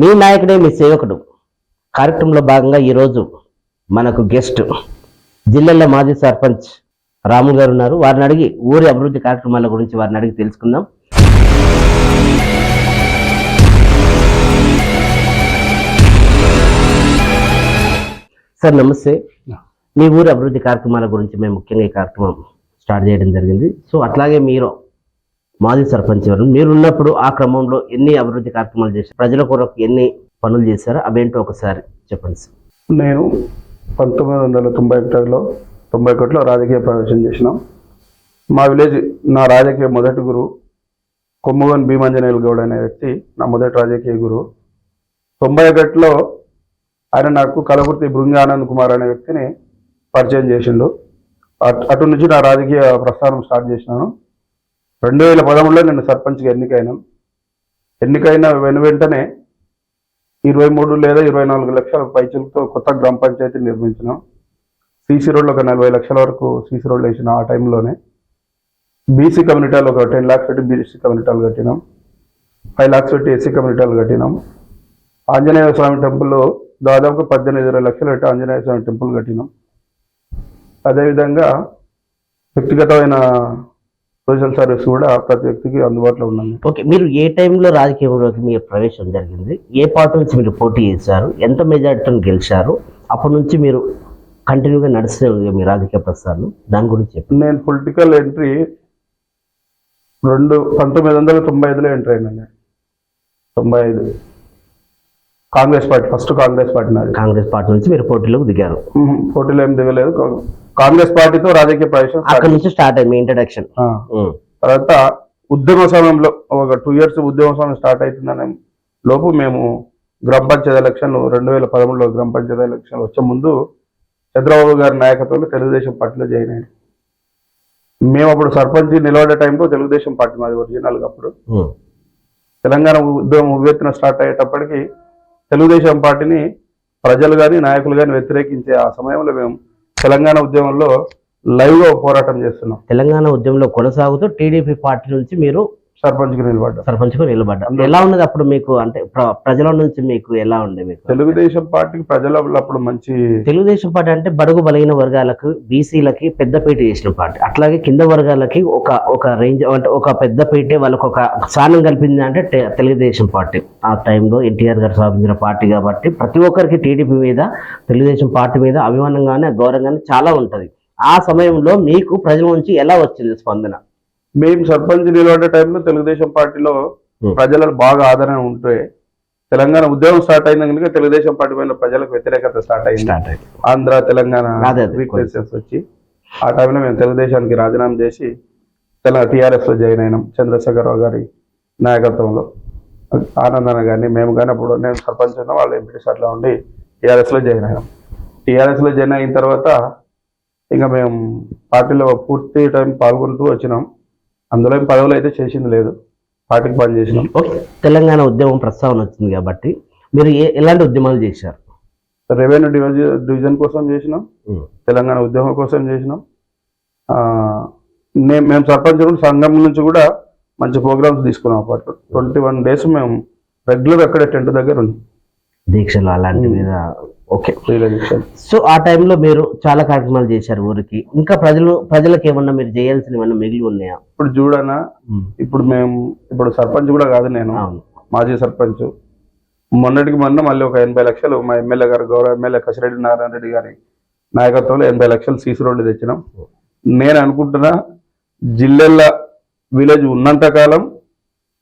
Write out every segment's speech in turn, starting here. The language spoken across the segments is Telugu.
మీ నాయకుడే మీ సేవకుడు. కార్యక్రమంలో భాగంగా ఈరోజు మనకు గెస్ట్ జిల్లాలో మాజీ సర్పంచ్ రాము గారు ఉన్నారు. వారిని అడిగి ఊరి అభివృద్ధి కార్యక్రమాల గురించి వారిని అడిగి తెలుసుకుందాం. సార్ నమస్తే. మీ ఊరి అభివృద్ధి కార్యక్రమాల గురించి మేము ముఖ్యంగా ఈ కార్యక్రమం స్టార్ట్ చేయడం జరిగింది. సో అట్లాగే మీరు మాజీ సర్పంచ్ గారు మీరు ఉన్నప్పుడు ఆ క్రమంలో ఎన్ని అభివృద్ధి కార్యక్రమాలు చేశారు? ప్రజల కొరకు ఎన్ని పనులు చేశారో? అవేంటో ఒకసారి చెప్పండి సార్. నేను పంతొమ్మిది వందల తొంభై ఒకటిలో తొంభై ఒకటిలో రాజకీయ ప్రవేశం చేసినాం. మా విలేజ్ నా రాజకీయ మొదటి గురువు కొమ్ముగన్ భీమాంజనేయులు గౌడ్ అనే వ్యక్తి నా మొదటి రాజకీయ గురువు తొంభై ఒకటిలో ఆయన నాకు కలగుర్తి భృంగి ఆనంద్ కుమార్ అనే వ్యక్తిని పరిచయం చేసిండు. అటు అటు నుంచి నా రాజకీయ ప్రస్థానం స్టార్ట్ చేసినాను. రెండు వేల పదమూడులో నేను సర్పంచ్గా ఎన్నికైనా ఎన్నికైన వెను వెంటనే ఇరవై మూడు లేదా ఇరవై నాలుగు లక్షల పైచులతో కొత్త గ్రామ పంచాయతీ నిర్మించినాం. సీసీ రోడ్లు ఒక నలభై లక్షల వరకు సీసీ రోడ్లు వేసిన ఆ టైంలోనే. బీసీ కమ్యూనిటీలు ఒక టెన్ లాక్స్ పెట్టి బీసీ కమ్యూనిటీలు కట్టినాం. ఫైవ్ లాక్స్ పెట్టి ఎస్సీ కమ్యూనిటీలు కట్టినాం. ఆంజనేయ స్వామి టెంపుల్లో దాదాపు పద్దెనిమిది ఇరవై లక్షలు పెట్టి ఆంజనేయ స్వామి టెంపుల్ కట్టినాం. అదేవిధంగా వ్యక్తిగతమైన సోషల్ సర్వీస్ కూడా ప్రతి వ్యక్తికి అందుబాటులో ఉన్నాను ఓకే మీరు ఏ టైంలో రాజకీయంలోకి మీరు ప్రవేశం జరిగింది? ఏ పార్టీ నుంచి మీరు పోటీ చేశారు? ఎంత మెజార్టీతో గెలిచారు? అప్పటి నుంచి మీరు కంటిన్యూగా ఉంది మీ రాజకీయ ప్రస్థానం? దాని గురించి నేను పొలిటికల్ ఎంట్రీ రెండు పంతొమ్మిది వందల తొంభై ఐదులో ఎంటర్ అయినాను తొంభై ఐదు. Congress party first Congress party నాది. కాంగ్రెస్ పార్టీ నుంచి మీరు పోటీలోకి దిగారు. పోటీలో ఏం దిగలేదు. కాంగ్రెస్ పార్టీతో రాజకీయ ప్రవేశం అక్కడ. నుంచి స్టార్ట్ అయింది మీ ఇంట్రడక్షన్ తర్వాత ఉద్యమ సమయంలో ఒక టూ ఇయర్స్ ఉద్యమ సమయం స్టార్ట్ అవుతుందనే లోపు మేము గ్రామ పంచాయతీ ఎలక్షన్ రెండు వేల పదమూడులో గ్రామ పంచాయతీ ఎలక్షన్ వచ్చే ముందు చంద్రబాబు గారి నాయకత్వంలో తెలుగుదేశం పార్టీలో జాయిన్ అయ్యాం మేము అప్పుడు సర్పంచ్ నిలబడే టైంలో తెలుగుదేశం పార్టీ మాది ఒరిజినల్గా అప్పుడు. తెలంగాణ ఉద్యమం ఉవ్వెత్తున స్టార్ట్ అయ్యేటప్పటికి తెలుగుదేశం పార్టీని ప్రజలు కానీ నాయకులు కానీ వ్యతిరేకించే ఆ సమయంలో మేము తెలంగాణ ఉద్యమంలో లైవ్గా పోరాటం చేస్తున్నాం. తెలంగాణ ఉద్యమంలో కొనసాగుతూ టీడీపీ పార్టీ నుంచి మీరు సర్పంచ్కి నిలబడ్డాం. సర్పంచ్గా నిలబడ్డారు ఎలా ఉన్నది అప్పుడు మీకు అంటే ప్ర- ప్రజల నుంచి మీకు ఎలా ఉండే మీకు? తెలుగుదేశం పార్టీకి ప్రజల అప్పుడు మంచి తెలుగుదేశం పార్టీ అంటే బడుగు బలహీన వర్గాలకు బీసీలకి పెద్దపీట చేసిన పార్టీ. అట్లాగే కింద వర్గాలకి ఒక ఒక రేంజ్ అంటే ఒక పెద్దపీటే వాళ్ళకి ఒక స్థానం కల్పింది అంటే తెలుగుదేశం పార్టీ. ఆ టైంలో ఎన్టీఆర్ గారు స్థాపించిన పార్టీ కాబట్టి ప్రతి ఒక్కరికి టీడీపీ మీద తెలుగుదేశం పార్టీ మీద అభిమానంగానే గౌరవంగానే చాలా ఉంటది. ఆ సమయంలో మీకు ప్రజల నుంచి ఎలా వచ్చింది స్పందన? మేము సర్పంచ్ నిలబడే టైంలో తెలుగుదేశం పార్టీలో. ప్రజలకు బాగా ఆదరణ ఉంటే తెలంగాణ ఉద్యమం స్టార్ట్ అయిన కనుక తెలుగుదేశం పార్టీ పైన ప్రజలకు వ్యతిరేకత స్టార్ట్ అయింది. అయింది. ఆంధ్ర తెలంగాణ. వీక్నెసెస్ వచ్చి ఆ టైంలో మేము తెలుగుదేశానికి రాజీనామా చేసి తెలంగాణ టీఆర్ఎస్లో జాయిన్ అయినాం. చంద్రశేఖరరావు గారి నాయకత్వంలో. ఆనందన కానీ మేము కానీ అప్పుడు నేను సర్పంచ్ ఉన్నా వాళ్ళు ఎంపీటీస్ అట్లా ఉండి టీఆర్ఎస్లో జాయిన్ అయినాం. టీఆర్ఎస్లో జాయిన్ అయిన తర్వాత ఇంకా మేము పార్టీలో పూర్తి టైం పాల్గొంటూ వచ్చినాం. అందులో ఏం పదవులు అయితే చేసింది లేదు. పార్టీకి పని చేసినాం. ఓకే. తెలంగాణ ఉద్యమం ప్రస్తావన వచ్చింది కాబట్టి మీరు ఏ ఎలాంటి ఉద్యమాలు చేశారు? రెవెన్యూ డివిజన్ డివిజన్ కోసం చేసినాం. తెలంగాణ ఉద్యమం కోసం చేసినాం. నే- మేము సర్పంచ్ సంఘం నుంచి కూడా మంచి ప్రోగ్రామ్స్ తీసుకున్నాం అప్పట్లో. ట్వంటీ వన్ డేస్ మేము రెగ్యులర్ అక్కడే టెంట్ దగ్గర ఉన్నాం. దీక్షలు అలాంటి మీద ఓకే. సో ఆ టైంలో మీరు చాలా కార్యక్రమాలు చేశారు ఊరికి. ఇంకా ప్రజలు ప్రజలకు ఏమన్నా మీరు చేయాల్సినవి ఏమన్నా మిగిలి ఉన్నాయా? ఇప్పుడు చూడనా ఇప్పుడు మేము ఇప్పుడు సర్పంచ్ కూడా కాదు నేను. మాజీ సర్పంచ్. మొన్నటికి మొన్న మళ్ళీ ఒక ఎనభై లక్షలు మా ఎమ్మెల్యే గారు గౌరవ ఎమ్మెల్యే కసిరెడ్డి నారాయణ రెడ్డి గారి నాయకత్వంలో ఎనభై లక్షలు సీసీ రోడ్లు తెచ్చినాం. నేను అనుకుంటున్నా జిల్లెల్ల విలేజ్ ఉన్నంత కాలం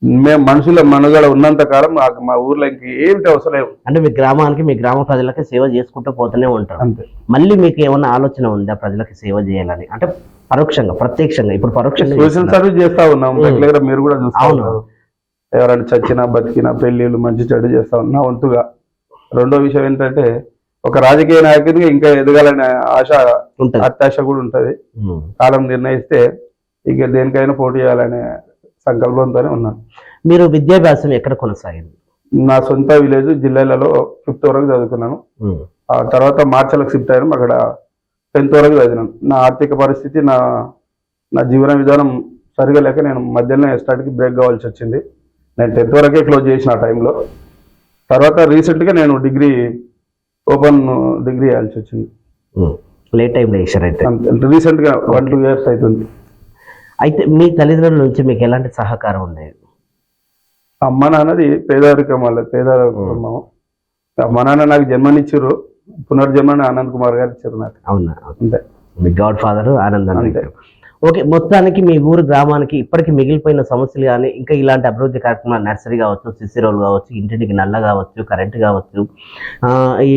మేము మనుషుల మనుగడ ఉన్నంత కాలం మాకు మా ఊర్లో ఇంక ఏమిటి అవసరం లేదు అంటే మీ గ్రామానికి మీ గ్రామ ప్రజలకి సేవ చేసుకుంటూ పోతూనే ఉంటారు. అంతే. మళ్ళీ మీకు ఏమైనా ఆలోచన ఉందా ప్రజలకి సేవ చేయాలని? అంటే పరోక్షంగా ప్రత్యక్షంగా ఇప్పుడు పరోక్షంగా సోషల్ చేస్తున్నారు. సర్వీస్ చేస్తా ఉన్నాం. గా మీరు కూడా చూస్తా అవును. ఉన్నారు. ఎవరైనా చచ్చినా బతికినా పెళ్ళిళ్ళు మంచి చెడు చేస్తా ఉన్నా వంతుగా. రెండో విషయం ఏంటంటే ఒక రాజకీయ నాయకుడిగా ఇంకా ఎదగాలనే ఆశ అత్యాశ కూడా ఉంటది. కాలం నిర్ణయిస్తే ఇక దేనికైనా పోటీ చేయాలనే సంకల్పంతోనే ఉన్నాను మీరు విద్యాభ్యాసం ఎక్కడ కొనసాగింది? నా సొంత విలేజ్ జిల్లాలలో ఫిఫ్త్ వరకు చదువుకున్నాను. ఆ తర్వాత మార్చలకు షిఫ్ట్ అయ్యాను. అక్కడ టెన్త్ వరకు చదివినాను. నా ఆర్థిక పరిస్థితి నా నా జీవన విధానం సరిగా లేక నేను మధ్యలోనే స్టార్ట్కి బ్రేక్ కావాల్సి వచ్చింది. నేను టెన్త్ వరకే క్లోజ్ చేసిన ఆ టైంలో. తర్వాత రీసెంట్గా నేను డిగ్రీ ఓపెన్ డిగ్రీ చేయాల్సి వచ్చింది. లేట్ టైంలో చేశారు అయితే అంతే. రీసెంట్గా వన్ టూ ఇయర్స్ అవుతుంది. అయితే మీ తల్లిదండ్రుల నుంచి మీకు ఎలాంటి సహకారం ఉండేది? అమ్మ నాన్నది పేదరికం వాళ్ళ పేదరికం. అమ్మ నాన్న నాకు జన్మనిచ్చారు. పునర్జన్మని ఆనంద్ కుమార్ గారు ఇచ్చారు నాకు. అవునా? అంతే. మీ గాడ్ ఫాదర్ ఆనందాన్ని అంతే. ఓకే మొత్తానికి మీ ఊరు గ్రామానికి ఇప్పటికి మిగిలిపోయిన సమస్యలు కానీ ఇంకా ఇలాంటి అభివృద్ధి కార్యక్రమాలు నర్సరీ కావచ్చు సిసి రోల్ కావచ్చు ఇంటింటికి నల్ల కావచ్చు కరెంట్ కావచ్చు ఈ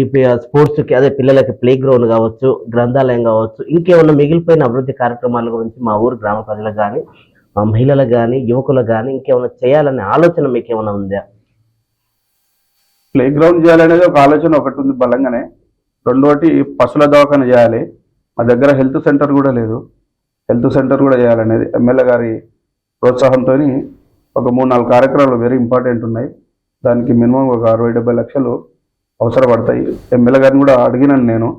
స్పోర్ట్స్కి అదే పిల్లలకి ప్లే గ్రౌండ్ కావచ్చు గ్రంథాలయం కావచ్చు ఇంకేమన్నా మిగిలిపోయిన అభివృద్ధి కార్యక్రమాల గురించి మా ఊరు గ్రామ ప్రజలకు కానీ మా మహిళలకు కానీ యువకులకు కానీ ఇంకేమైనా చేయాలనే ఆలోచన మీకు ఏమైనా ఉందా? ప్లే గ్రౌండ్ చేయాలనేది ఒక ఆలోచన ఒకటి ఉంది బలంగానే. రెండోటి పశువుల దవాఖాన చేయాలి. మా దగ్గర హెల్త్ సెంటర్ కూడా లేదు. హెల్త్ సెంటర్ కూడా చేయాలనేది ఎమ్మెల్యే గారి ప్రోత్సాహంతో ఒక మూడు నాలుగు కార్యక్రమాలు వెరీ ఇంపార్టెంట్ ఉన్నాయి. దానికి మినిమం ఒక అరవై డెబ్బై లక్షలు అవసరపడతాయి. ఎమ్మెల్యే గారిని కూడా అడిగినాను నేను.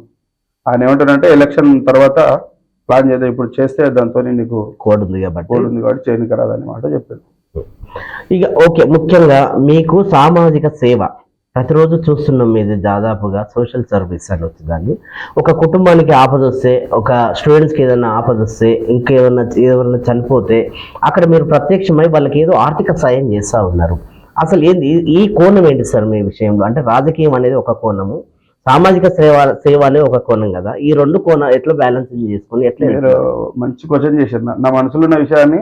ఆయన ఏమంటాడంటే ఎలక్షన్ తర్వాత ప్లాన్ చేద్దాం ఇప్పుడు చేస్తే దాంతో నీకు కోడ్ ఉంది కాబట్టి. కోడ్ ఉంది కాబట్టి చేయనికి మాట చెప్పాడు. ఇక ఓకే ముఖ్యంగా మీకు సామాజిక సేవ ప్రతిరోజు చూస్తున్నాం మీది దాదాపుగా సోషల్ సర్వీస్ అని వచ్చిందని ఒక కుటుంబానికి ఆపద వస్తే ఒక స్టూడెంట్స్కి ఏదైనా ఆపద వస్తే ఇంకేమన్నా ఏదైనా చనిపోతే అక్కడ మీరు ప్రత్యక్షమై వాళ్ళకి ఏదో ఆర్థిక సాయం చేస్తూ ఉన్నారు. అసలు ఏంది? ఈ- కోణం ఏంటి సార్ మీ విషయంలో? అంటే రాజకీయం అనేది ఒక కోణము సామాజిక సేవ సేవ అనేది ఒక కోణం కదా. ఈ రెండు కోణం ఎట్లా బ్యాలెన్స్ చేసుకొని ఎట్లా మీరు మంచి క్వశ్చన్ చేశారు. నా- మనసులో ఉన్న విషయాన్ని.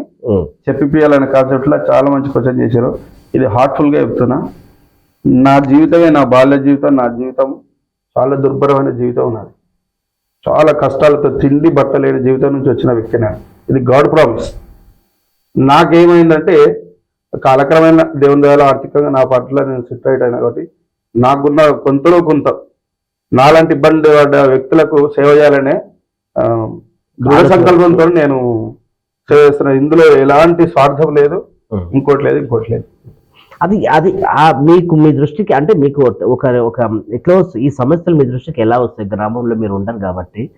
చెప్పిపియాలనే కాన్సెప్ట్లో చాలా మంచి క్వశ్చన్ చేశారు. ఇది హార్ట్ఫుల్గా చెప్తున్నా. నా జీవితమే నా బాల్య జీవితం నా జీవితం చాలా దుర్భరమైన జీవితం ఉన్నది చాలా కష్టాలతో తిండి బట్ట లేని జీవితం నుంచి వచ్చిన వ్యక్తి నేను. ఇది గాడ్ ప్రామిస్. నాకేమైందంటే కాలక్రమేణ దేవుని దయాల ఆర్థికంగా నా పట్ల నేను సిట్ అయినా కాబట్టి నాకున్న కొంతలో కొంత నాలాంటి ఇబ్బంది పడ్డ వ్యక్తులకు సేవ చేయాలనే దృఢ సంకల్పంతో నేను సేవ చేస్తున్నా. ఇందులో ఎలాంటి స్వార్థం లేదు. ఇంకోటి లేదు ఇంకోటి లేదు. అది అది మీకు మీ దృష్టికి అంటే మీకు ఒక ఒక క్లోజ్ ఈ సమస్యలు మీ దృష్టికి ఎలా వస్తాయి? గ్రామంలో మీరు ఉంటారు కాబట్టి.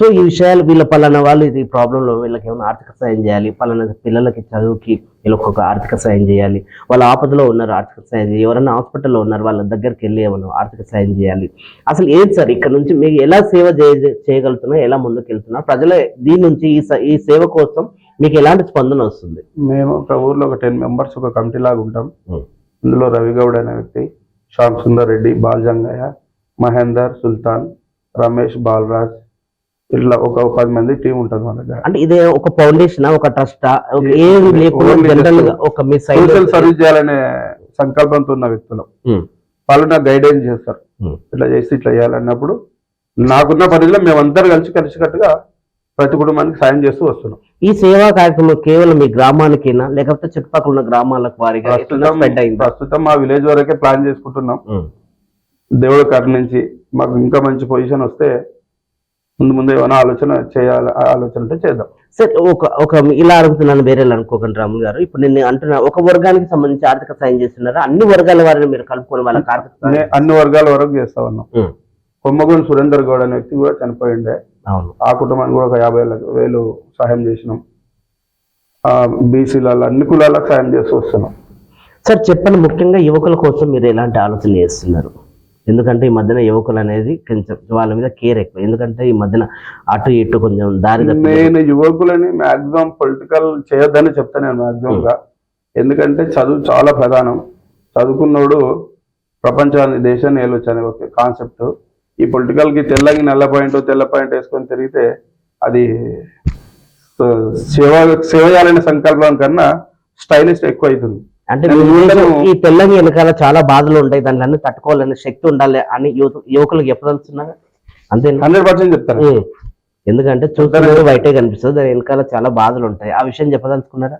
సో ఈ విషయాలు వీళ్ళ పలానా వాళ్ళు ఇది ప్రాబ్లంలో వీళ్ళకి ఏమైనా ఆర్థిక సాయం చేయాలి. పలానా పిల్లలకి చదువుకి వీళ్ళకి ఒక ఆర్థిక సాయం చేయాలి. వాళ్ళ ఆపదలో ఉన్నారు ఆర్థిక సాయం చేయాలి. ఎవరైనా హాస్పిటల్లో ఉన్నారు వాళ్ళ దగ్గరికి వెళ్ళి ఏమన్నా ఆర్థిక సాయం చేయాలి. అసలు ఏది సార్ ఇక్కడ నుంచి మీకు ఎలా సేవ చేయ చేయగలుగుతున్నా ఎలా ముందుకు వెళ్తున్నా ప్రజల దీని నుంచి ఈ స- ఈ సేవ కోసం మీకు ఎలాంటి స్పందన వస్తుంది? మేము ఒక ఊర్లో ఒక టెన్ మెంబర్స్ ఒక కమిటీ లాగా ఉంటాం. ఇందులో రవిగౌడ్ అనే వ్యక్తి శ్యామ్ సుందర్ రెడ్డి బాల్జంగయ్య మహేందర్ సుల్తాన్ రమేష్ బాలరాజ్ ఇట్లా ఒక పది మంది టీం ఉంటుంది మన దగ్గర. అంటే ఇదే ఒక ఫౌండేషన్ ఒక ట్రస్ట్? లేకుండా జనరల్గా ఒక మీ సోషల్ సర్వీస్ చేయాలనే సంకల్పంతో ఉన్న వ్యక్తులు. వాళ్ళు నాకు గైడెన్స్ చేస్తారు. ఇట్లా చేసి ఇట్లా చేయాలన్నప్పుడు నాకున్న పరిధిలో మేమందరం కలిసి కలిసికట్టుగా ప్రతి కుటుంబానికి సాయం చేస్తూ వస్తున్నాం. ఈ సేవా కార్యక్రమం కేవలం మీ గ్రామానికేనా? లేకపోతే చుట్టుపక్కల ఉన్న గ్రామాలకు వారిగా ప్రస్తుతం మా విలేజ్ వరకే ప్లాన్ చేసుకుంటున్నాం. దేవుడు కరుణించి మాకు ఇంకా మంచి పొజిషన్ వస్తే ముందు ముందు ఏమైనా ఆలోచన చేయాలి? ఆలోచన ఉంటే చేద్దాం. సరే ఒక ఒక ఇలా అడుగుతున్నాను వేరే అనుకోకండి రాములు గారు. ఇప్పుడు నేను అంటున్నా ఒక వర్గానికి సంబంధించి ఆర్థిక సాయం చేస్తున్నారా? అన్ని వర్గాల వారిని మీరు కలుపుకొని నే- అన్ని వర్గాల వరకు చేస్తా ఉన్నాం. ఉమ్. కొమ్మగూని సురేందర్ గౌడ్ అనే వ్యక్తి కూడా చనిపోయిండే. ఆ కుటుంబానికి కూడా ఒక యాభై వేలు సహాయం చేసినాం. ఆ బీసీలలో అన్ని కులాలకు సాయం చేస్తూ వస్తున్నాం. సార్ చెప్పండి ముఖ్యంగా యువకుల కోసం మీరు ఎలాంటి ఆలోచన చేస్తున్నారు? ఎందుకంటే ఈ మధ్యన యువకులు అనేది కొంచెం వాళ్ళ మీద కేర్ ఎక్కువ. ఎందుకంటే ఈ మధ్యన అటు ఇటు కొంచెం దారి నేను యువకులని మాక్సిమం పొలిటికల్ చేయొద్దని చెప్తాను నేను మాక్సిమం గా ఎందుకంటే చదువు చాలా ప్రధానం. చదువుకున్నోడు ప్రపంచాన్ని దేశాన్ని ఏలొచ్చు అనే ఒక కాన్సెప్ట్. ఈ పొలిటికల్కి తెల్లకి నల్ల పాయింట్ తెల్ల పాయింట్ వేసుకొని తిరిగితే అది సేవ సేవ చేయాలనే సంకల్పం కన్నా స్టైలిస్ట్ ఎక్కువ అవుతుంది అంటే ఈ తెల్లని వెనకాల చాలా బాధలు ఉంటాయి దాన్ని అన్ని తట్టుకోవాలనే శక్తి ఉండాలి అని యువకులకు చెప్పదలుచున్నారా? అంతే హండ్రెడ్ పర్సెంట్ చెప్తాను ఎందుకంటే చూస్తున్నట్టు బయటే కనిపిస్తుంది దాని వెనకాల చాలా బాధలు ఉంటాయి. ఆ విషయం చెప్పదలుచుకున్నారా?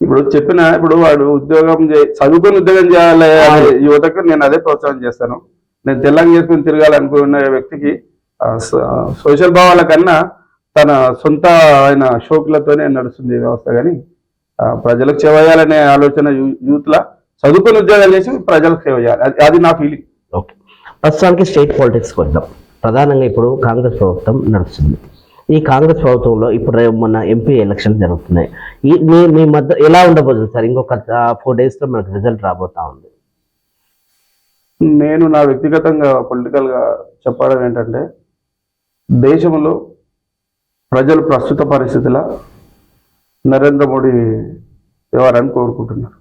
ఇప్పుడు చెప్పిన ఇప్పుడు వాడు ఉద్యోగం చదువుకుని ఉద్యోగం చేయాలి. యువతకు నేను అదే ప్రోత్సాహం చేస్తాను. నేను తెల్లంగా చేసుకుని తిరగాలనుకున్న వ్యక్తికి సోషల్ భావాల కన్నా తన సొంత ఆయన షోకులతోనే నడుస్తుంది వ్యవస్థ. కానీ ప్రజలకు సేవ చేయాలనే ఆలోచన యూత్లా చదువుకుని ఉద్యోగాలు చేసి ప్రజలకు సేవ చేయాలి. అది- నా ఫీలింగ్ ఓకే. ప్రస్తుతానికి స్టేట్ పాలిటిక్స్ వద్దాం ప్రధానంగా ఇప్పుడు కాంగ్రెస్ ప్రభుత్వం నడుస్తుంది. ఈ కాంగ్రెస్ ప్రభుత్వంలో ఇప్పుడు మన మొన్న ఎంపీ ఎలక్షన్ జరుగుతున్నాయి. ఈ మీ మీ మధ్య ఎలా ఉండబోతుంది సార్? ఇంకొక ఫోర్ డేస్లో మనకు రిజల్ట్ రాబోతా ఉంది. నేను నా వ్యక్తిగతంగా పొలిటికల్గా చెప్పడం ఏంటంటే దేశంలో ప్రజలు ప్రస్తుత పరిస్థితుల నరేంద్ర మోడీ వ్యవహారాన్ని కోరుకుంటున్నారు.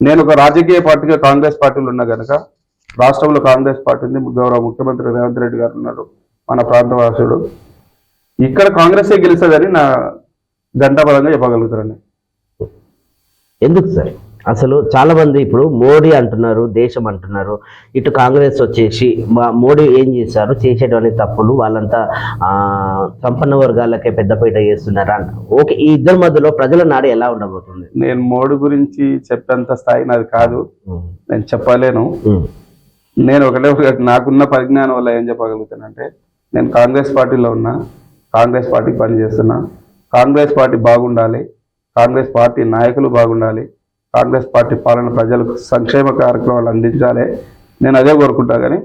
నేను ఒక రాజకీయ పార్టీగా కాంగ్రెస్ పార్టీలు ఉన్నా కనుక రాష్ట్రంలో కాంగ్రెస్ పార్టీ ఉంది గౌరవ ముఖ్యమంత్రి రేవంత్ రెడ్డి గారు ఉన్నారు మన ప్రాంతవాసుడు ఇక్కడ కాంగ్రెసే గెలుస్తుందని నా గంటాపరంగా చెప్పగలుగుతారండి ఎందుకు సార్? అసలు చాలా మంది ఇప్పుడు మోడీ అంటున్నారు దేశం అంటున్నారు. ఇటు కాంగ్రెస్ వచ్చేసి మా- మోడీ ఏం చేశారు? చేసేటువంటి తప్పులు వాళ్ళంతా సంపన్న వర్గాలకే పెద్దపీట చేస్తున్నారా అన్న ఓకే ఈ ఇద్దరి మధ్యలో ప్రజల నాడు ఎలా ఉండబోతుంది? నేను మోడీ గురించి చెప్పేంత స్థాయి నాది కాదు. నేను చెప్పలేను. నేను ఒకటే ఒకటి నాకున్న పరిజ్ఞానం వల్ల ఏం చెప్పగలుగుతానంటే నేను కాంగ్రెస్ పార్టీలో ఉన్నా కాంగ్రెస్ పార్టీకి పనిచేస్తున్నా. కాంగ్రెస్ పార్టీ బాగుండాలి. కాంగ్రెస్ పార్టీ నాయకులు బాగుండాలి. కాంగ్రెస్ పార్టీ పాలన ప్రజలకు సంక్షేమ కార్యక్రమాలు అందించాలి. నేను అదే కోరుకుంటా కానీ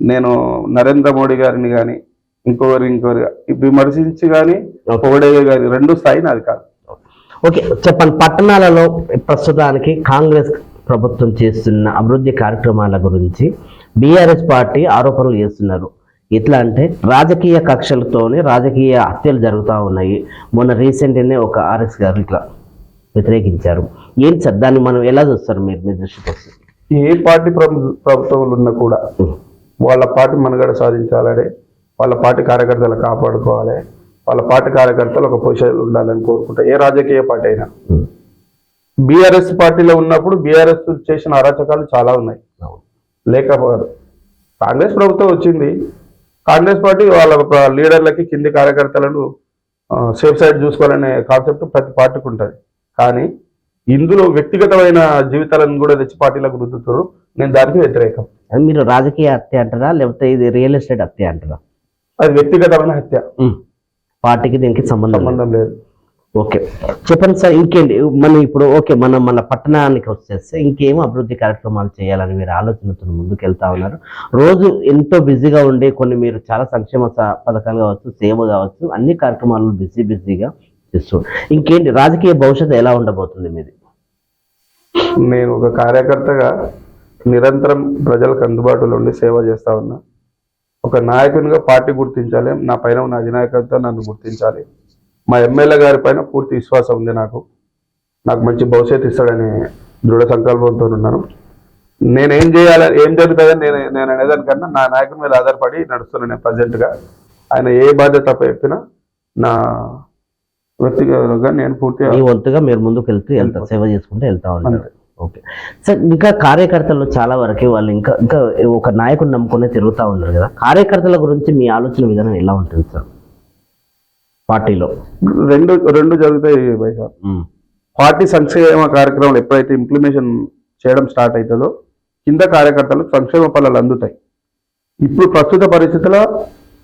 నేను నరేంద్ర మోడీ గారిని కానీ ఇంకొకరు ఇంకొకరు విమర్శించి కానీ పొగడే గారి రెండు స్థాయి నాది కాదు. ఓకే చెప్పండి పట్టణాలలో ప్రస్తుతానికి కాంగ్రెస్ ప్రభుత్వం చేస్తున్న అభివృద్ధి కార్యక్రమాల గురించి బీఆర్ఎస్ పార్టీ ఆరోపణలు చేస్తున్నారు. ఎట్లా అంటే రాజకీయ కక్షలతోనే రాజకీయ హత్యలు జరుగుతూ ఉన్నాయి. మొన్న రీసెంట్గానే ఒక ఆర్ఎస్ గారు ఇట్లా వ్యతిరేకించారు. ఏంటి సార్? దాన్ని మనం ఎలా చూస్తారు మీరు? మీ దృష్టికి వస్తే ఏ పార్టీ ప్రభు ప్రభుత్వంలో ఉన్నా కూడా వాళ్ళ పార్టీ మనుగడ సాధించాలని వాళ్ళ పార్టీ కార్యకర్తలు కాపాడుకోవాలి. వాళ్ళ పార్టీ కార్యకర్తలు ఒక పొజిషన్ ఉండాలని కోరుకుంటా. ఏ రాజకీయ పార్టీ అయినా. బీఆర్ఎస్ పార్టీలో ఉన్నప్పుడు బీఆర్ఎస్ చేసిన అరాచకాలు చాలా ఉన్నాయి. లేకపోదు కాంగ్రెస్ ప్రభుత్వం వచ్చింది. కాంగ్రెస్ పార్టీ వాళ్ళ లీడర్లకి కింది కార్యకర్తలను సేఫ్ సైడ్ చూసుకోవాలనే కాన్సెప్ట్ ప్రతి పార్టీకి ఉంటుంది. కానీ ఇందులో వ్యక్తిగతమైన జీవితాలను కూడా తెచ్చి పార్టీలకు రుద్దుతారు. నేను దానికి వ్యతిరేకం. అది మీరు రాజకీయ హత్య అంటారా? లేకపోతే ఇది రియల్ ఎస్టేట్ హత్య అంటారా? అది వ్యక్తిగతమైన హత్య. పార్టీకి దీనికి సంబంధం. సంబంధం లేదు. ఓకే. చెప్పండి సార్ ఇంకేంటి? మనం ఇప్పుడు ఓకే మనం మన పట్టణానికి వచ్చేస్తే ఇంకేం అభివృద్ధి కార్యక్రమాలు చేయాలని మీరు ఆలోచనతో ముందుకు వెళ్తా ఉన్నారు. రోజు ఎంతో బిజీగా ఉండి కొన్ని మీరు చాలా సంక్షేమ పథకాలు కావచ్చు సేవ కావచ్చు అన్ని కార్యక్రమాలు బిజీ బిజీగా సో ఇంకేంటి రాజకీయ భవిష్యత్తు ఎలా ఉండబోతుంది మీది? నేను ఒక కార్యకర్తగా నిరంతరం ప్రజలకు అందుబాటులో ఉండి సేవ చేస్తా ఉన్నా. ఒక నాయకునిగా పార్టీ గుర్తించాలి నా పైన ఉన్న అధినాయకత నన్ను గుర్తించాలి. మా ఎమ్మెల్యే గారి పైన పూర్తి విశ్వాసం ఉంది నాకు. నాకు మంచి భవిష్యత్తు ఇస్తాడనే దృఢ సంకల్పంతో ఉన్నాను. నేనేం చేయాలి ఏం జరుగుతుందని నేను నేను అనేదానికన్నా నా నాయకుని మీద ఆధారపడి నడుస్తున్నాను నేను ప్రజెంట్గా ఆయన ఏ బాధ్యత చెప్పినా నా వ్యక్తిగతంగా నేను పూర్తిగా మీ వంతుగా మీరు ముందుకు వెళ్తూ వెళ్తా సేవ చేసుకుంటూ వెళ్తా ఉంటారు ఓకే. సార్ ఇంకా కార్యకర్తలు చాలా వరకు వాళ్ళు ఇంకా ఇంకా ఒక నాయకుని నమ్ముకునే తిరుగుతూ ఉన్నారు కదా. కార్యకర్తల గురించి మీ ఆలోచన విధానం ఎలా ఉంటుంది సార్? పార్టీలో. రెండు రెండు జరుగుతాయి. పార్టీ సంక్షేమ కార్యక్రమాలు ఎప్పుడైతే ఇంప్లిమేషన్ చేయడం స్టార్ట్ అవుతుందో కింద కార్యకర్తలకు సంక్షేమ ఫలాలు అందుతాయి. ఇప్పుడు ప్రస్తుత పరిస్థితుల్లో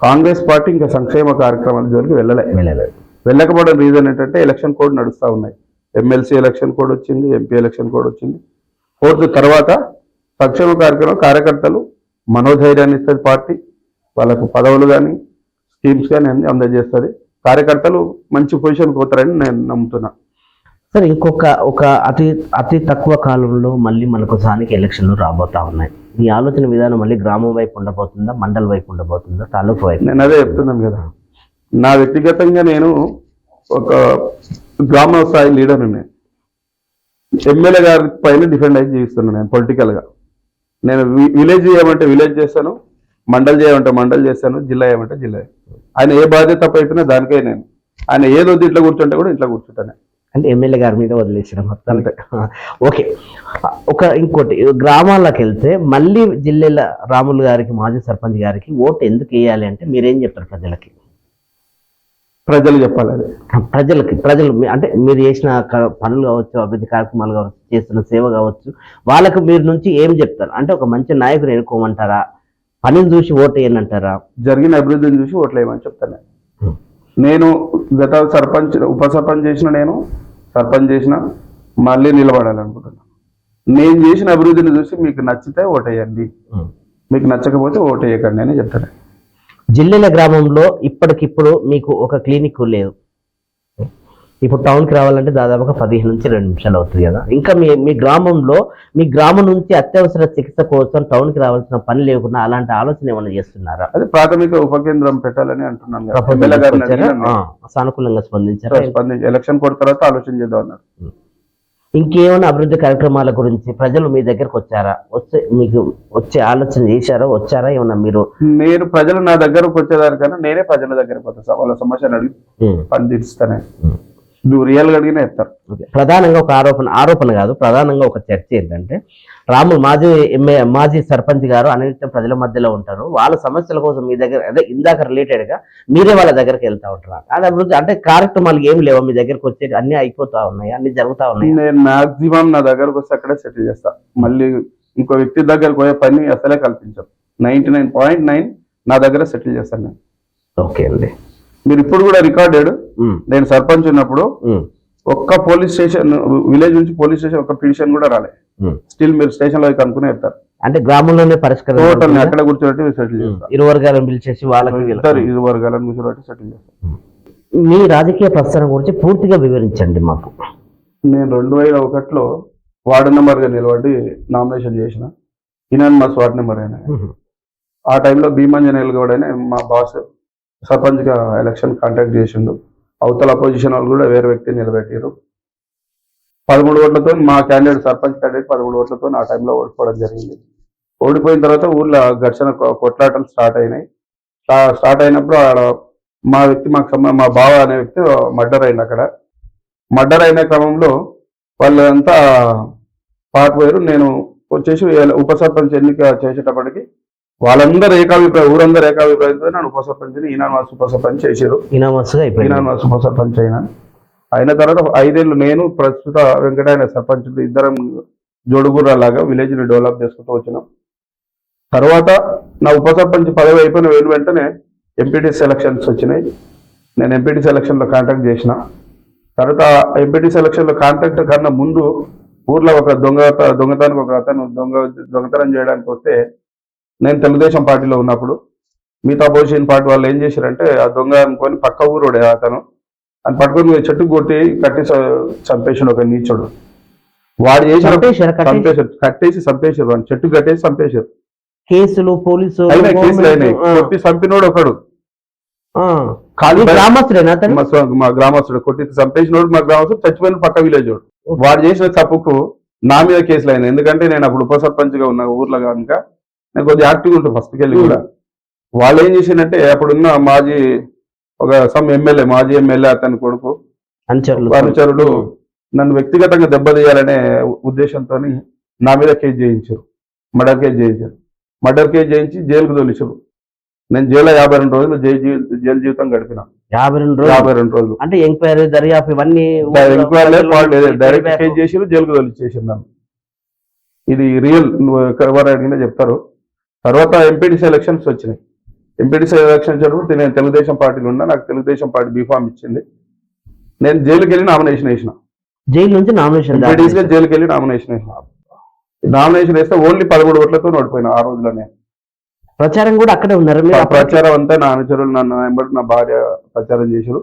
కాంగ్రెస్ పార్టీ ఇంకా సంక్షేమ కార్యక్రమాల జోలికి వెళ్ళలే. వెళ్ళలేదు. వెళ్ళకపోవడం రీజన్ ఏంటంటే ఎలక్షన్ కోడ్ నడుస్తూ ఉన్నాయి. ఎమ్మెల్సీ ఎలక్షన్ కోడ్ వచ్చింది ఎంపీ ఎలక్షన్ కోడ్ వచ్చింది. ఫోర్త్ తర్వాత సంక్షేమ కార్యక్రమం కార్యకర్తలు మనోధైర్యాన్ని ఇస్తుంది పార్టీ. వాళ్ళకు పదవులు కానీ స్కీమ్స్ కానీ అన్ని అందజేస్తుంది. కార్యకర్తలు మంచి పొజిషన్కి పోతారని నేను నమ్ముతున్నా. సార్ ఇంకొక ఒక అతి అతి తక్కువ కాలంలో మళ్ళీ మనకు స్థానిక ఎలక్షన్లు రాబోతా ఉన్నాయి. మీ ఆలోచన విధానం మళ్ళీ గ్రామం వైపు ఉండబోతుందా మండల వైపు ఉండబోతుందా తాలూకు వైపు? నేను అదే చెప్తున్నాను కదా. నా వ్యక్తిగతంగా నేను ఒక గ్రామ స్థాయి లీడర్ నేను. ఎమ్మెల్యే గారి పైన డిఫెండ్ అయి జీవిస్తున్నాను నేను పొలిటికల్గా నేను విలేజ్ చేయమంటే విలేజ్ చేస్తాను మండల్ చేయమంటే మండల్ చేస్తాను జిల్లా చేయమంటే జిల్లా. ఆయన ఏ బాధ్యత అయిపోయినా దానికే నేను. ఆయన ఏదో ఇట్లా కూర్చుంటే కూడా ఇట్లా కూర్చుంటాను అంటే ఎమ్మెల్యే గారి మీద వదిలేసిన మొత్తానికి. ఓకే. ఒక ఇంకోటి గ్రామాలకు వెళ్తే మళ్ళీ జిల్లాల రాములు గారికి మాజీ సర్పంచ్ గారికి ఓటు ఎందుకు వేయాలి అంటే మీరేం చెప్తారు ప్రజలకి? ప్రజలు చెప్పాలి అది. ప్రజలకి ప్రజలు అంటే మీరు చేసిన పనులు కావచ్చు అభివృద్ధి కార్యక్రమాలు కావచ్చు చేస్తున్న సేవ కావచ్చు వాళ్ళకు మీరు నుంచి ఏం చెప్తారు? అంటే ఒక మంచి నాయకుడు ఎన్నుకోమంటారా? పనిని చూసి ఓటు వేయనంటారా జరిగిన అభివృద్ధిని చూసి ఓట్లేయమని చెప్తాను నేను. Hmm. నేను గత సర్పంచ్ ఉప సర్పంచ్ చేసిన నేను సర్పంచ్ చేసిన మళ్ళీ నిలబడాలనుకుంటున్నాను నేను చేసిన అభివృద్ధిని చూసి మీకు నచ్చితే ఓటేయండి మీకు నచ్చకపోతే ఓటేయకండి అని చెప్తాను జిల్లెల గ్రామంలో ఇప్పటికిప్పుడు మీకు ఒక క్లినిక్ లేదు. ఇప్పుడు టౌన్కి రావాలంటే దాదాపుగా పదిహేను నుంచి రెండు నిమిషాలు అవుతుంది కదా. ఇంకా మీ మీ గ్రామంలో మీ గ్రామం నుంచి అత్యవసర చికిత్స కోసం టౌన్కి రావాల్సిన పని లేకుండా అలాంటి ఆలోచన ఏమైనా చేస్తున్నారా? అదే ప్రాథమిక ఉప కేంద్రం పెట్టాలని అంటున్నాను. సానుకూలంగా స్పందించారా? స్పందించి ఎలక్షన్ కోడ్ తర్వాత ఆలోచన చేద్దాం అన్నారు. ఇంకేమైనా అభివృద్ధి కార్యక్రమాల గురించి ప్రజలు మీ దగ్గరకు వచ్చారా? వచ్చే మీకు వచ్చే ఆలోచన చేశారా? వచ్చారా? ఏమన్నా మీరు? నేను ప్రజలు నా దగ్గరకు వచ్చేదానికన్నా నేనే ప్రజల దగ్గరకు పోతా. వాళ్ళ సమస్యను అడిగి పని తీరుస్తానే. నువ్వు రియల్ అడిగినా ఓకే. ప్రధానంగా ఒక ఆరోపణ ఆరోపణ కాదు ప్రధానంగా ఒక చర్చ ఏంటంటే రాము మాజీ ఎమ్మె మాజీ సర్పంచ్ గారు అనిత్యం ప్రజల మధ్యలో ఉంటారు. వాళ్ళ సమస్యల కోసం మీ దగ్గర అదే ఇందాక రిలేటెడ్గా మీరే వాళ్ళ దగ్గరికి వెళ్తా ఉంటారు. అది అభివృద్ధి అంటే కార్యక్రమాలు ఏం లేవా మీ దగ్గరకు వచ్చే అన్ని అయిపోతా ఉన్నాయి అన్ని జరుగుతా ఉన్నాయి. నేను మాక్సిమం నా దగ్గరకు వస్తే అక్కడే సెటిల్ చేస్తా. మళ్ళీ ఇంకో వ్యక్తి దగ్గరకు పోయే పని అసలే కల్పించాం నైన్టీ నైన్ పాయింట్ నైన్ నా దగ్గర సెటిల్ చేస్తాను నేను. ఓకే అండి. మీరు ఇప్పుడు కూడా రికార్డెడ్ నేను సర్పంచ్ ఉన్నప్పుడు ఒక్క పోలీస్ స్టేషన్ విలేజ్ నుంచి పోలీస్ స్టేషన్ ఒక్క పిటిషన్ కూడా రాలే. స్టిల్ మీరు స్టేషన్లో కనుక్కునే వెళ్తారు అంటే గ్రామంలోనే పరిష్కారం టోటల్? ఎక్కడ కూర్చోబెట్టి సెటిల్ చేస్తారు. ఇరు వర్గాలను పిలిచేసి వాళ్ళకి ఇరు వర్గాలను కూర్చోబెట్టి సెటిల్ చేస్తారు. మీ రాజకీయ ప్రస్థానం గురించి పూర్తిగా వివరించండి మాకు. నేను రెండు వేల ఒకటిలో వార్డు నెంబర్గా నిలబడి నామినేషన్ చేసిన ఇనానిమస్ వార్డు నెంబర్ అయినా. ఆ టైంలో భీమాంజనేయులు గౌడ్ మా బాస్ సర్పంచ్గా ఎలక్షన్ కాంటాక్ట్ చేసిండు. అవతల అపోజిషన్ వాళ్ళు కూడా వేరే వ్యక్తిని నిలబెట్టారు పదమూడు ఓట్లతో మా క్యాండిడేట్ సర్పంచ్ క్యాండిడేట్ పదమూడు ఓట్లతో ఆ టైంలో ఓడిపోవడం జరిగింది. ఓడిపోయిన తర్వాత ఊర్లో ఘర్షణ కొట్లాటలు స్టార్ట్ అయినాయి. స్టార్ట్ అయినప్పుడు ఆడ మా వ్యక్తి మాకు సంబంధం మా బావ అనే వ్యక్తి మర్డర్ అయింది అక్కడ. మర్డర్ అయిన క్రమంలో వాళ్ళంతా పారిపోయారు. నేను వచ్చేసి ఉప సర్పంచ్ ఎన్నిక చేసేటప్పటికి వాళ్ళందరూ ఏకాభిప్రాయం ఊరందరూ ఏకాభిప్రాయంతో నన్ను ఉప సర్పంచ్ ఈనాడు వాసు ఉప సర్పంచ్ చేశారు ఇనామస్గా అయిపోయింది. ఈనాడు వాసు ఉప సర్పంచ్ అయినా. అయిన తర్వాత ఐదేళ్ళు నేను ప్రస్తుత వెంకటైన సర్పంచ్ ఇద్దరం జోడుగుర్రాలాగా విలేజ్ని డెవలప్ చేసుకుంటూ వచ్చినాం. తర్వాత నా ఉప సర్పంచ్ పదవి అయిపోయిన వెను వెంటనే ఎంపీటీసీ ఎలక్షన్స్ వచ్చినాయి. నేను ఎంపీటీసీ ఎలక్షన్లో కాంటాక్ట్ చేసిన. తర్వాత ఎంపీటీసీ ఎలక్షన్లో కాంటాక్ట్ కన్నా ముందు ఊర్లో ఒక దొంగ దొంగతనానికి ఒక అతను దొంగ దొంగతనం చేయడానికి వస్తే నేను తెలుగుదేశం పార్టీలో ఉన్నప్పుడు మిగతా అపోజిషన్ పార్టీ వాళ్ళు ఏం చేశారంటే ఆ దొంగ అనుకొని పక్క ఊరోడే అతను. అని పట్టుకొని చెట్టు కొట్టి కట్టి చ- చంపేసాడు ఒక నీచుడు. వాడు చేసిన చంపేశారా? కట్టేసి- చంపేశారు. వాడిని. చెట్టు కట్టేసి చంపేశారు. కేసులు పోలీసు కేసులు అయినాయి. కొట్టి చంపినోడు ఒకడు. మా గ్రామస్తుడు. కొట్టి చంపేసినోడు మా గ్రామస్తుడు చచ్చిపోయిన పక్క విలేజ్ వాడు చేసిన తప్పుకు నా మీద కేసులు అయినాయి. ఎందుకంటే నేను అప్పుడు ఉప సర్పంచ్గా ఉన్న ఊర్లో కనుక నేను కొద్దిగా యాక్టివ్ ఉంటుంది ఫస్ట్ వెళ్ళి కూడా. వాళ్ళు ఏం చేసిందంటే అప్పుడున్న మాజీ ఒక సమ్ ఎమ్మెల్యే మాజీ ఎమ్మెల్యే అతని కొడుకు అనుచరుడు నన్ను వ్యక్తిగతంగా దెబ్బతీయాలనే ఉద్దేశంతో నా మీద కేసు చేయించారు. మర్డర్ కేసు చేయించారు. మర్డర్ కేసు చేయించి జైలుకు తోలిచారు. నేను జైల్లో యాభై రెండు రోజులు జైలు జీవితం గడిపిన. యాభై రెండు రోజులు? యాభై రెండు రోజులు. అంటే ఎంక్వైరీ దర్యాప్తు ఇవన్నీ ఎంక్వైరీ డైరెక్ట్. కేసు చేసి జైలుకు తోలిచ్చేసారు నన్ను. ఇది రియల్ నువ్వు ఎవరు అడిగినా చెప్తారు. తర్వాత ఎంపీటీసీ ఎలక్షన్స్ వచ్చినాయి. ఎంపీటీసీ ఎలక్షన్స్ వచ్చినప్పుడు నేను తెలుగుదేశం పార్టీలో ఉన్నా నాకు తెలుగుదేశం పార్టీ బీఫామ్ ఇచ్చింది. నేను జైలుకి వెళ్ళి నామినేషన్ వేసిన. జైలు నుంచి నామినేషన్ ఎంపీటీసీ గా జైలుకి వెళ్ళి నామినేషన్ వేసిన. నామినేషన్ వేస్తే ఓన్లీ పదమూడు ఓట్లతో ఓడిపోయినా ఆ రోజులోనే ప్రచారం కూడా అక్కడే ఉన్నారు. ప్రచారం అంతా నా అనుచరులు నన్ను వెంబడి నా భార్య ప్రచారం చేశారు.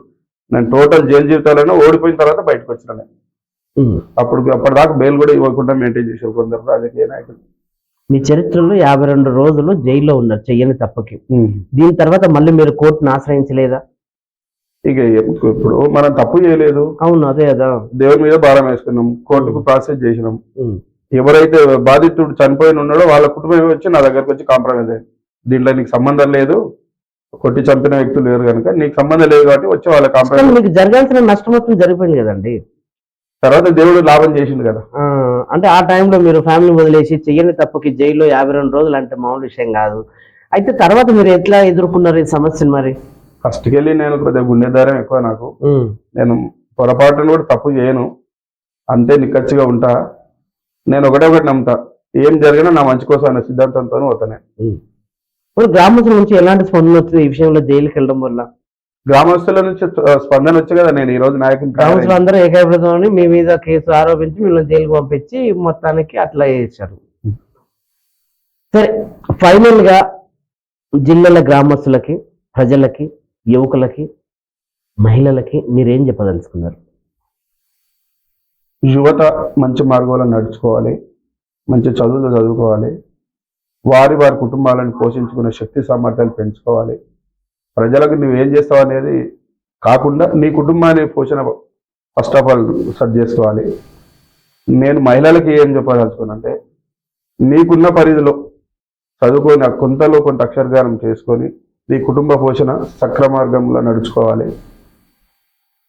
నేను టోటల్ జైలు జీవితాలను ఓడిపోయిన తర్వాత బయటకు వచ్చిన నేను. అప్పుడు అప్పటిదాకా బెయిల్ కూడా ఇవ్వకుండా మెయింటైన్ చేశారు కొందరు రాజకీయ నాయకులు. మీ చరిత్రలో యాభై రెండు రోజులు జైల్లో ఉన్నారు చెయ్యని తప్పకి. దీని తర్వాత మళ్ళీ మీరు కోర్టును ఆశ్రయించలేదా? ఇక ఇప్పుడు మనం తప్పు చేయలేదు. అవును అదే కదా దేవుడి మీద భారం వేసుకున్నాం కోర్టుకు ప్రాసెస్ చేసినాం. ఎవరైతే బాధితుడు చనిపోయిన ఉన్నాడో వాళ్ళ కుటుంబం వచ్చి నా దగ్గరకు వచ్చి కాంప్రమైజ్ అయ్యింది. దీంట్లో నీకు సంబంధం లేదు కొట్టి చంపిన వ్యక్తులు లేరు కనుక నీకు సంబంధం లేదు కాబట్టి వచ్చి వాళ్ళ కాంప్రమైజ్ మీకు జరగాల్సిన నష్టం మొత్తం జరిగిపోయింది కదండి. తర్వాత దేవుడు లాభం చేసిండు కదా. అంటే ఆ టైంలో మీరు ఫ్యామిలీ వదిలేసి చెయ్యని తప్పుకి జైల్లో యాభై రెండు రోజులు అంటే మామూలు విషయం కాదు. అయితే తర్వాత మీరు ఎట్లా ఎదుర్కొన్నారు ఈ సమస్యను మరి? ఫస్ట్కి వెళ్ళి నేను కొద్దిగా గుండె ధైర్యం ఎక్కువ నాకు. నేను పొరపాటును కూడా తప్పు చేయను. అంతే నిక్కచ్చిగా ఉంటా. నేను ఒకటే ఒకటి నమ్ముతా. ఏం జరిగినా నా మంచి కోసం అనే సిద్ధాంతంతో పోతాను ఉమ్. ఇప్పుడు గ్రామస్తుల నుంచి ఎలాంటి స్పందన వచ్చింది ఈ విషయంలో జైలుకి వెళ్ళడం వల్ల? గ్రామస్తుల నుంచి స్పందన వచ్చి కదా నేను ఈ రోజు నాయకుని గ్రామస్తులు అందరూ ఏకాభిప్రాయం మీ మీద కేసు ఆరోపించి మిమ్మల్ని జైలుకి పంపించి మొత్తానికి అట్లా చేశారు. సరే ఫైనల్గా జిల్లాల గ్రామస్తులకి ప్రజలకి యువకులకి మహిళలకి మీరేం చెప్పదలుచుకున్నారు? యువత మంచి మార్గంలో నడుచుకోవాలి మంచి చదువులు చదువుకోవాలి వారి వారి కుటుంబాలను పోషించుకునే శక్తి సామర్థ్యాలు పెంచుకోవాలి ప్రజలకు నువ్వేం చేస్తావు అనేది కాకుండా నీ కుటుంబాన్ని పోషణ ఫస్ట్ ఆఫ్ ఆల్ సెట్ చేసుకోవాలి. నేను మహిళలకి ఏం చెప్పదలుచుకున్నానంటే నీకున్న పరిధిలో చదువుకొని కొంతలో కొంత అక్షరగానం చేసుకొని నీ కుటుంబ పోషణ సక్ర మార్గంలో నడుచుకోవాలి.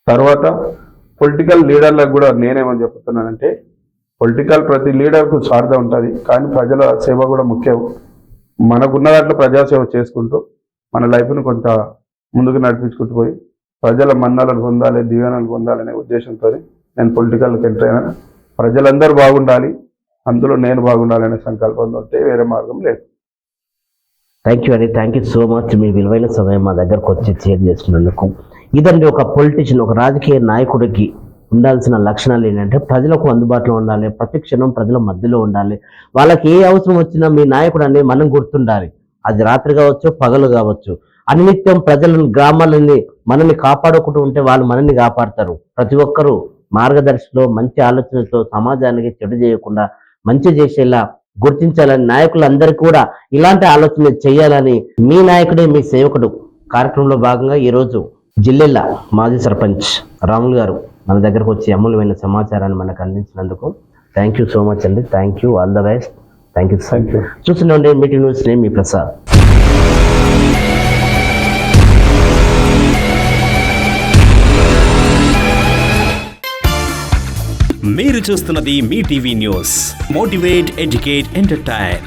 తర్వాత పొలిటికల్ లీడర్లకు కూడా నేనేమని చెప్తున్నానంటే పొలిటికల్ ప్రతి లీడర్కు స్వార్థం ఉంటుంది కానీ ప్రజల సేవ కూడా ముఖ్యం. మనకున్న దాంట్లో ప్రజాసేవ చేసుకుంటూ మన లైఫ్ను కొంత ముందుకు నడిపించుకుంటూ పోయి ప్రజల మన్నాలను పొందాలి దీవెనలు పొందాలనే ఉద్దేశంతో నేను పొలిటికల్కి ఎంటర్ అయినా. ప్రజలందరూ బాగుండాలి అందులో నేను బాగుండాలనే సంకల్పం ఉంటే వేరే మార్గం లేదు. థ్యాంక్ యూ అండి థ్యాంక్ యూ సో మచ్ మీ విలువైన సమయం మా దగ్గరకు వచ్చి షేర్ చేసినందుకు. ఇదండి ఒక పొలిటీషియన్ ఒక రాజకీయ నాయకుడికి ఉండాల్సిన లక్షణాలు ఏంటంటే ప్రజలకు అందుబాటులో ఉండాలి ప్రతి క్షణం ప్రజల మధ్యలో ఉండాలి. వాళ్ళకి ఏ అవసరం వచ్చినా మీ నాయకుడు అనేది మనం గుర్తుండాలి. అది రాత్రి కావచ్చు పగలు కావచ్చు. అనినిత్యం ప్రజలను గ్రామాలని మనల్ని కాపాడుకుంటూ ఉంటే వాళ్ళు మనల్ని కాపాడతారు. ప్రతి ఒక్కరూ మార్గదర్శిలో మంచి ఆలోచనతో సమాజానికి చెడు చేయకుండా మంచి చేసేలా గుర్తించాలని నాయకులందరికీ కూడా ఇలాంటి ఆలోచన చేయాలని మీ నాయకుడే మీ సేవకుడు కార్యక్రమంలో భాగంగా ఈరోజు జిల్లెల మాజీ సర్పంచ్ రాములు గారు మన దగ్గరకు వచ్చి అమూల్యమైన సమాచారాన్ని మనకు అందించినందుకు థ్యాంక్ యూ సో మచ్ అండి. Thank you all the best thank you Thank you. చూస్తుండే మీటింగ్ న్యూస్ నేమ్ మీ ప్రసాద్. మీరు చూస్తున్నది మీ TV news. Motivate educate entertain